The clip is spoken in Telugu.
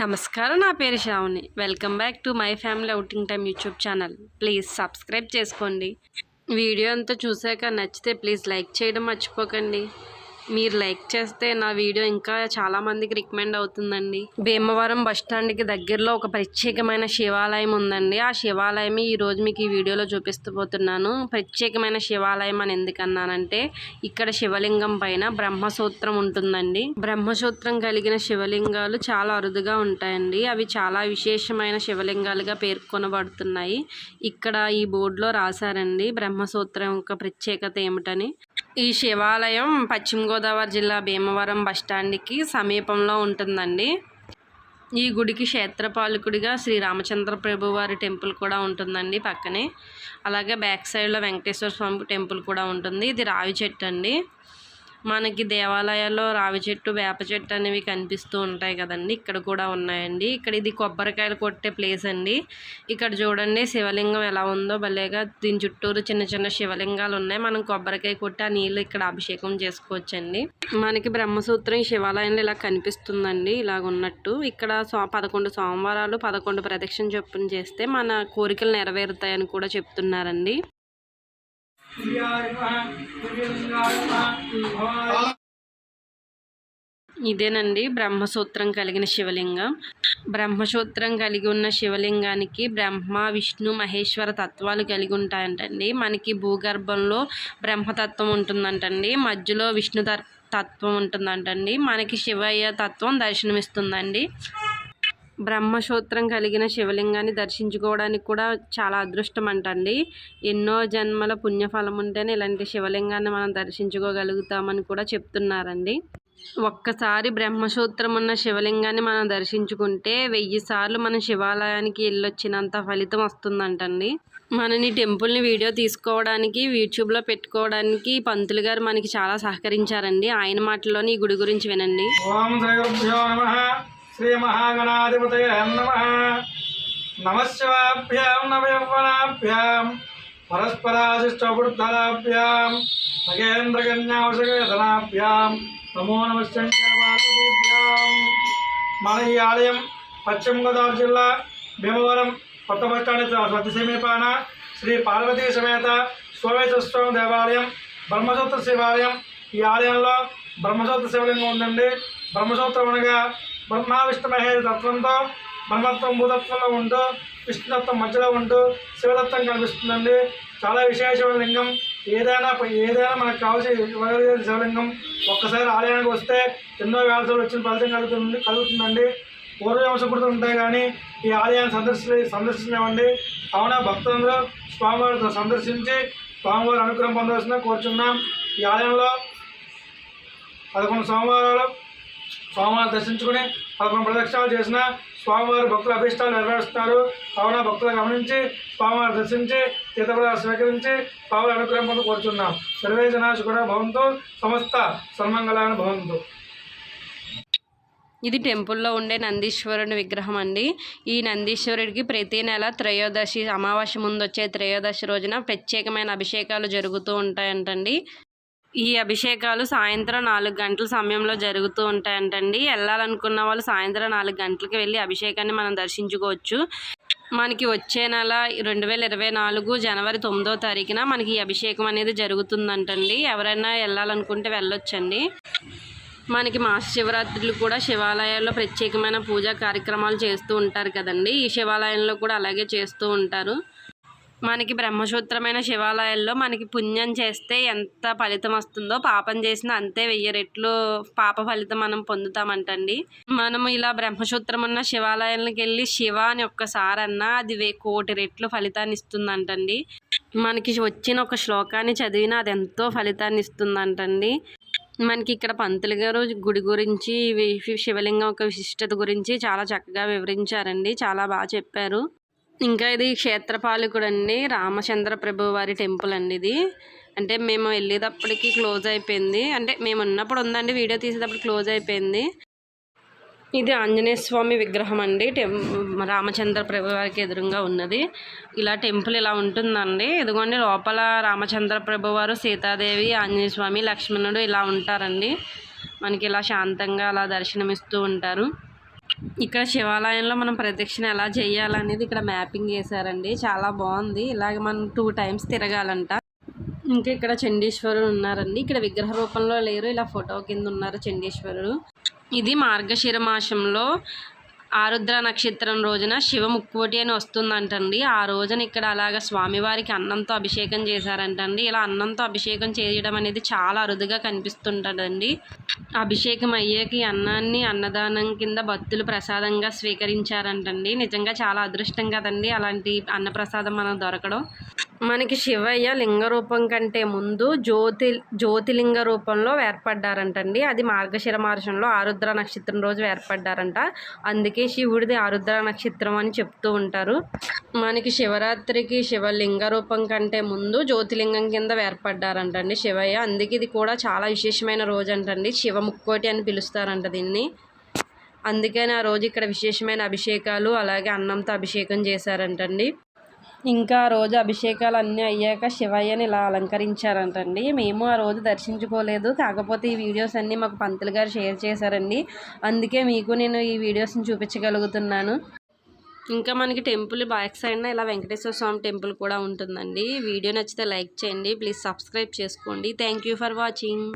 నమస్కారం నా పేరు Sravani. Welcome back to my family outing time YouTube channel please subscribe చేసుకోండి. వీడియో అంతా చూసాక నచ్చితే ప్లీజ్ లైక్ చేయడం మర్చిపోకండి. మీరు లైక్ చేస్తే నా వీడియో ఇంకా చాలామందికి రికమెండ్ అవుతుందండి. భీమవరం బస్ స్టాండ్కి దగ్గరలో ఒక ప్రత్యేకమైన శివాలయం ఉందండి. ఆ శివాలయం ఈ రోజు మీకు ఈ వీడియోలో చూపిస్తూ పోతున్నాను. ప్రత్యేకమైన శివాలయం అని ఎందుకన్నానంటే ఇక్కడ శివలింగం పైన బ్రహ్మసూత్రం ఉంటుందండి. బ్రహ్మసూత్రం కలిగిన శివలింగాలు చాలా అరుదుగా ఉంటాయండి. అవి చాలా విశేషమైన శివలింగాలుగా పేర్కొనబడుతున్నాయి. ఇక్కడ ఈ బోర్డులో రాశారండి బ్రహ్మసూత్రం యొక్క ప్రత్యేకత ఏమిటని. ఈ శివాలయం పశ్చిమ గోదావరి జిల్లా భీమవరం బస్టాండ్కి సమీపంలో ఉంటుందండి. ఈ గుడికి క్షేత్రపాలకుడిగా శ్రీ రామచంద్ర ప్రభు వారి టెంపుల్ కూడా ఉంటుందండి పక్కనే. అలాగే బ్యాక్ సైడ్లో వెంకటేశ్వర స్వామి టెంపుల్ కూడా ఉంటుంది. ఇది రావి చెట్టు అండి. మనకి దేవాలయాల్లో రావి చెట్టు వేప చెట్టు అనేవి కనిపిస్తూ ఉంటాయి కదండి. ఇక్కడ కూడా ఉన్నాయండి. ఇక్కడ ఇది కొబ్బరికాయలు కొట్టే ప్లేస్ అండి. ఇక్కడ చూడండి శివలింగం ఎలా ఉందో. భలేగా దీని చుట్టూరు చిన్న చిన్న శివలింగాలు ఉన్నాయి. మనం కొబ్బరికాయ కొట్టి ఆ నీళ్ళు ఇక్కడ అభిషేకం చేసుకోవచ్చండి. మనకి బ్రహ్మసూత్రం ఈ శివాలయంలో ఇలా కనిపిస్తుందండి. ఇలాగ ఉన్నట్టు. ఇక్కడ సో పదకొండు సోమవారాలు పదకొండు ప్రదక్షిణ చొప్పున చేస్తే మన కోరికలు నెరవేరుతాయని కూడా చెప్తున్నారండి. ఇదేనండి బ్రహ్మసూత్రం కలిగిన శివలింగం. బ్రహ్మసూత్రం కలిగి ఉన్న శివలింగానికి బ్రహ్మ విష్ణు మహేశ్వర తత్వాలు కలిగి ఉంటాయంటండి. మనకి భూగర్భంలో బ్రహ్మతత్వం ఉంటుందంటండి. మధ్యలో విష్ణు తత్వం ఉంటుందంటండి. మనకి శివయ్య తత్వం దర్శనమిస్తుందండి. బ్రహ్మసూత్రం కలిగిన శివలింగాన్ని దర్శించుకోవడానికి కూడా చాలా అదృష్టం అంటండి ఎన్నో జన్మల పుణ్యఫలం ఉంటేనే ఇలాంటి శివలింగాన్ని మనం దర్శించుకోగలుగుతామని కూడా చెప్తున్నారండి. ఒక్కసారి బ్రహ్మసూత్రం ఉన్న శివలింగాన్ని మనం దర్శించుకుంటే వెయ్యి సార్లు మన శివాలయానికి వెళ్ళొచ్చినంత ఫలితం వస్తుందంటండి. మనని టెంపుల్ని వీడియో తీసుకోవడానికి యూట్యూబ్లో పెట్టుకోవడానికి పంతులు గారు మనకి చాలా సహకరించారండి. ఆయన మాటల్లోని ఈ గుడి గురించి వినండి. ఓం శ్రీ నమ మహాగణాధిపతయ నమ నమశివాభ్యాం నవయౌవనాభ్యాం పరస్పరాశిష్టవృద్ధలాభ్యాం నగేంద్రకన్యావశకేతనాభ్యాం నమో నమ శంకరపార్వతీభ్యాం మన ఈ ఆలయం పశ్చిమ గోదావరి జిల్లా భీమవరం కొత్త బస్టాండ్ సత్య సమీపాన శ్రీ పార్వతీ సమేత సోమేశ్వర స్వామి దేవాలయం బ్రహ్మసూత్ర శివాలయం. ఈ ఆలయంలో బ్రహ్మసూత్ర శివలింగం ఉందండి. బ్రహ్మసూత్రం అనగా బ్రహ్మ విష్ణు మహేష్ తత్వంతో బ్రహ్మత్వం భూతత్వంలో ఉంటూ విష్ణుతత్వం మధ్యలో ఉంటూ శివతత్వం కనిపిస్తుందండి. చాలా విశేషమైన లింగం. ఏదైనా ఏదైనా మనకు కావాల్సిన శివలింగం. ఒక్కసారి ఆలయానికి వస్తే ఎన్నో వ్యాసాలు వచ్చిన ఫలితం కలుగుతుంది కలుగుతుందండి. పూర్వవంశకృతులు ఉంటాయి కానీ ఈ ఆలయాన్ని సందర్శి సందర్శించలేమండి కావున భక్తులందరూ స్వామివారిని సందర్శించి స్వామివారి అనుగ్రహం పొందవలసిన కోరుచున్నాం. ఈ ఆలయంలో పదకొండు సోమవారాలు స్వామివారిని దర్శించుకుని పదకొండు ప్రదక్షిణాలు చేసిన స్వామివారి భక్తుల అభిష్టాలు నెరవేరుస్తున్నారు. కావున భక్తులు గమనించి స్వామివారిని దర్శించి తీర్థప్రదాలు స్వీకరించి స్వామివారి అనుగ్రహం పొంది కోరుచున్నాం. సర్వే జనాశి కూడా భవంతు సమస్త సన్మంగళాన్ని భవంతు. ఇది టెంపుల్లో ఉండే నందీశ్వరుని విగ్రహం అండి. ఈ నందీశ్వరుడికి ప్రతి నెల త్రయోదశి అమావాస్య ముందు వచ్చే త్రయోదశి రోజున ప్రత్యేకమైన అభిషేకాలు జరుగుతూ ఉంటాయంటండి. ఈ అభిషేకాలు సాయంత్రం నాలుగు గంటల సమయంలో జరుగుతూ ఉంటాయంటండి. వెళ్ళాలనుకున్న వాళ్ళు సాయంత్రం నాలుగు గంటలకి వెళ్ళి అభిషేకాన్ని మనం దర్శించుకోవచ్చు. మనకి వచ్చే నెల రెండు వేల ఇరవై నాలుగు జనవరి తొమ్మిదో తారీఖున మనకి ఈ అభిషేకం అనేది జరుగుతుందంటండి. ఎవరైనా వెళ్ళాలనుకుంటే వెళ్ళొచ్చండి. మనకి మాస శివరాత్రులు కూడా శివాలయాల్లో ప్రత్యేకమైన పూజా కార్యక్రమాలు చేస్తూ ఉంటారు కదండి. ఈ శివాలయంలో కూడా అలాగే చేస్తూ ఉంటారు. మనకి బ్రహ్మసూత్రమైన శివాలయాల్లో మనకి పుణ్యం చేస్తే ఎంత ఫలితం వస్తుందో పాపం చేసినా అంతే వెయ్యి రెట్లు పాప ఫలితం మనం పొందుతామంటండి. మనం ఇలా బ్రహ్మసూత్రం ఉన్న శివాలయాలకు వెళ్ళి శివ అని ఒక్కసారి అన్నా అది వే కోటి రెట్లు ఫలితాన్ని ఇస్తుందంటండి. మనకి వచ్చిన ఒక శ్లోకాన్ని చదివినా అది ఎంతో ఫలితాన్ని ఇస్తుందంటండి. మనకి ఇక్కడ పంతులు గారు గుడి గురించి శివలింగం యొక్క విశిష్టత గురించి చాలా చక్కగా వివరించారండి. చాలా బాగా చెప్పారు. ఇంకా ఇది క్షేత్రపాలకుడు అండి రామచంద్ర ప్రభు వారి టెంపుల్ అండి ఇది. అంటే మేము వెళ్ళేటప్పటికి క్లోజ్ అయిపోయింది. అంటే మేము ఉన్నప్పుడు ఉందండి వీడియో తీసేటప్పుడు క్లోజ్ అయిపోయింది. ఇది ఆంజనేయ స్వామి విగ్రహం అండి. టెం రామచంద్ర ప్రభు వారికి ఎదురుగా ఉన్నది. ఇలా టెంపుల్ ఇలా ఉంటుందండి. ఇదిగోండి లోపల రామచంద్ర ప్రభు వారు సీతాదేవి ఆంజనేయ స్వామి లక్ష్మణుడు ఇలా ఉంటారండి. మనకి ఇలా శాంతంగా అలా దర్శనమిస్తూ ఉంటారు. ఇక్కడ శివాలయంలో మనం ప్రదక్షిణ ఎలా చేయాలనేది ఇక్కడ మ్యాపింగ్ చేశారండి. చాలా బాగుంది. ఇలాగ మనం టూ టైమ్స్ తిరగాలంట. ఇంకా ఇక్కడ చండీశ్వరుడు ఉన్నారండి. ఇక్కడ విగ్రహ రూపంలో లేరు. ఇలా ఫోటో కింద ఉన్నారు చండీశ్వరుడు. ఇది మార్గశిర మాసంలో ఆరుద్ర నక్షత్రం రోజున శివ ముక్కోటి అని వస్తుందంటండి. ఆ రోజున ఇక్కడ అలాగ స్వామివారికి అన్నంతో అభిషేకం చేశారంటండి. ఇలా అన్నంతో అభిషేకం చేయడం అనేది చాలా అరుదుగా కనిపిస్తుంటుందండి. అభిషేకం అయ్యాక ఈ అన్నాన్ని అన్నదానం కింద భక్తులు ప్రసాదంగా స్వీకరించారంటండి. నిజంగా చాలా అదృష్టం కదండి అలాంటి అన్నప్రసాదం మనకు దొరకడం. మనకి శివయ్య లింగ రూపం కంటే ముందు జ్యోతి జ్యోతిలింగ రూపంలో ఏర్పడ్డారంటండి. అది మార్గశిర మార్షంలో ఆరుద్ర నక్షత్రం రోజు ఏర్పడ్డారంట. అందుకే శివుడిది ఆరుద్ర నక్షత్రం అని చెప్తూ ఉంటారు. మనకి శివరాత్రికి శివలింగ రూపం కంటే ముందు జ్యోతిలింగం కింద ఏర్పడ్డారంటండి శివయ్య. అందుకే ఇది కూడా చాలా విశేషమైన రోజు అంటండి శివ ముక్కోటి అని పిలుస్తారంట దీన్ని. అందుకని ఆ రోజు ఇక్కడ విశేషమైన అభిషేకాలు అలాగే అన్నంతో అభిషేకం చేశారంటండి. ఇంకా ఆ రోజు అభిషేకాలు అన్నీ అయ్యాక శివయ్యని ఇలా అలంకరించారంటండి. మేము ఆ రోజు దర్శించుకోలేదు. కాకపోతే ఈ వీడియోస్ అన్నీ మాకు పంతులు గారు షేర్ చేశారండి. అందుకే మీకు నేను ఈ వీడియోస్ని చూపించగలుగుతున్నాను. ఇంకా మనకి టెంపుల్ బ్యాక్ సైడ్న ఇలా వెంకటేశ్వర స్వామి టెంపుల్ కూడా ఉంటుందండి. వీడియో నచ్చితే లైక్ చేయండి. ప్లీజ్ సబ్స్క్రైబ్ చేసుకోండి. Thank you for watching.